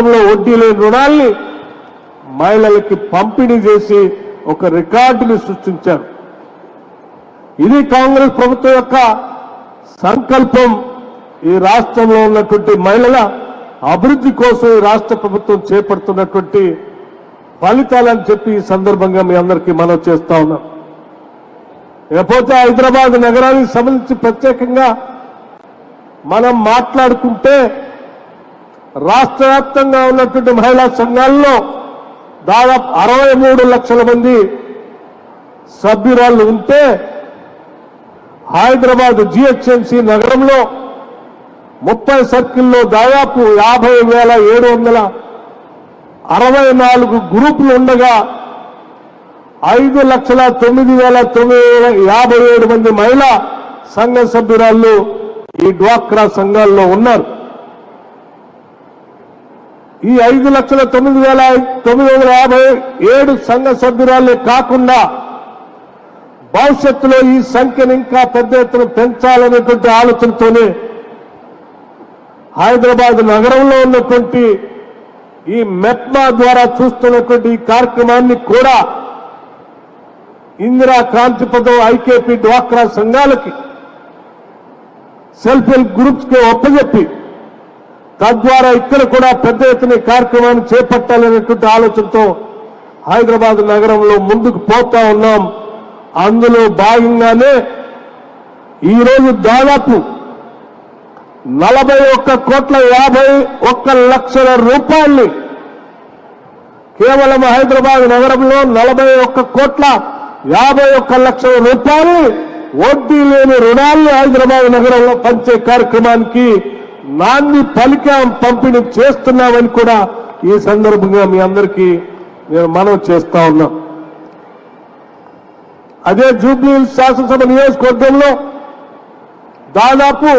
రాష్ట్రంలో వడ్డీ లేని రుణాల్ని మహిళలకి పంపిణీ చేసి ఒక రికార్డుని సృష్టించారు. ఇది కాంగ్రెస్ ప్రభుత్వం యొక్క సంకల్పం. ఈ రాష్ట్రంలో ఉన్నటువంటి మహిళల అభివృద్ధి కోసం ఈ రాష్ట్ర ప్రభుత్వం చేపడుతున్నటువంటి ఫలితాలని చెప్పి ఈ సందర్భంగా మీ అందరికీ మనం చేస్తా ఉన్నాం. లేకపోతే హైదరాబాద్ నగరానికి సంబంధించి ప్రత్యేకంగా మనం మాట్లాడుకుంటే రాష్ట్ర వ్యాప్తంగా ఉన్నటువంటి మహిళా సంఘాల్లో దాదాపు అరవై మూడు లక్షల మంది సభ్యురాళ్ళు ఉంటే హైదరాబాద్ జిహెచ్ఎంసీ నగరంలో ముప్పై సర్కిల్లో దాదాపు యాభై వేల ఏడు వందల అరవై నాలుగు గ్రూపులు ఉండగా ఐదు లక్షల తొమ్మిది వేల తొమ్మిది యాభై ఏడు మంది మహిళా సంఘ సభ్యురాళ్ళు ఈ డ్వాక్రా సంఘాల్లో ఉన్నారు. ఈ ఐదు లక్షల తొమ్మిది వేల తొమ్మిది వందల యాభై ఏడు సంఘ సభ్యురాలే కాకుండా భవిష్యత్తులో ఈ సంఖ్యను ఇంకా పెద్ద ఎత్తున పెంచాలనేటువంటి ఆలోచనతోనే హైదరాబాద్ నగరంలో ఉన్నటువంటి ఈ మెప్మా ద్వారా చూస్తున్నటువంటి ఈ కార్యక్రమాన్ని కూడా ఇందిరా క్రాంతి పదం ఐకేపీ డ్వాక్రా సంఘాలకి సెల్ఫ్ హెల్ప్ గ్రూప్స్కి ఒప్పజెప్పి తద్వారా ఇక్కడ కూడా పెద్ద ఎత్తున కార్యక్రమాన్ని చేపట్టాలనేటువంటి ఆలోచనతో హైదరాబాద్ నగరంలో ముందుకు పోతా ఉన్నాం. అందులో భాగంగానే ఈరోజు దాదాపు నలభై ఒక్క కోట్ల యాభై ఒక్క లక్షల రూపాయల్ని కేవలం హైదరాబాద్ నగరంలో నలభై ఒక్క కోట్ల యాభై ఒక్క లక్షల రూపాయలు వడ్డీ లేని రుణాలను హైదరాబాద్ నగరంలో పంచే కార్యక్రమానికి నాన్ని పలికాం పంపిణీ చేస్తున్నామని కూడా ఈ సందర్భంగా మీ అందరికీ నేను మనవి చేస్తా ఉన్నా. అదే జూబ్లీ శాసనసభ నియోజకవర్గంలో దాదాపు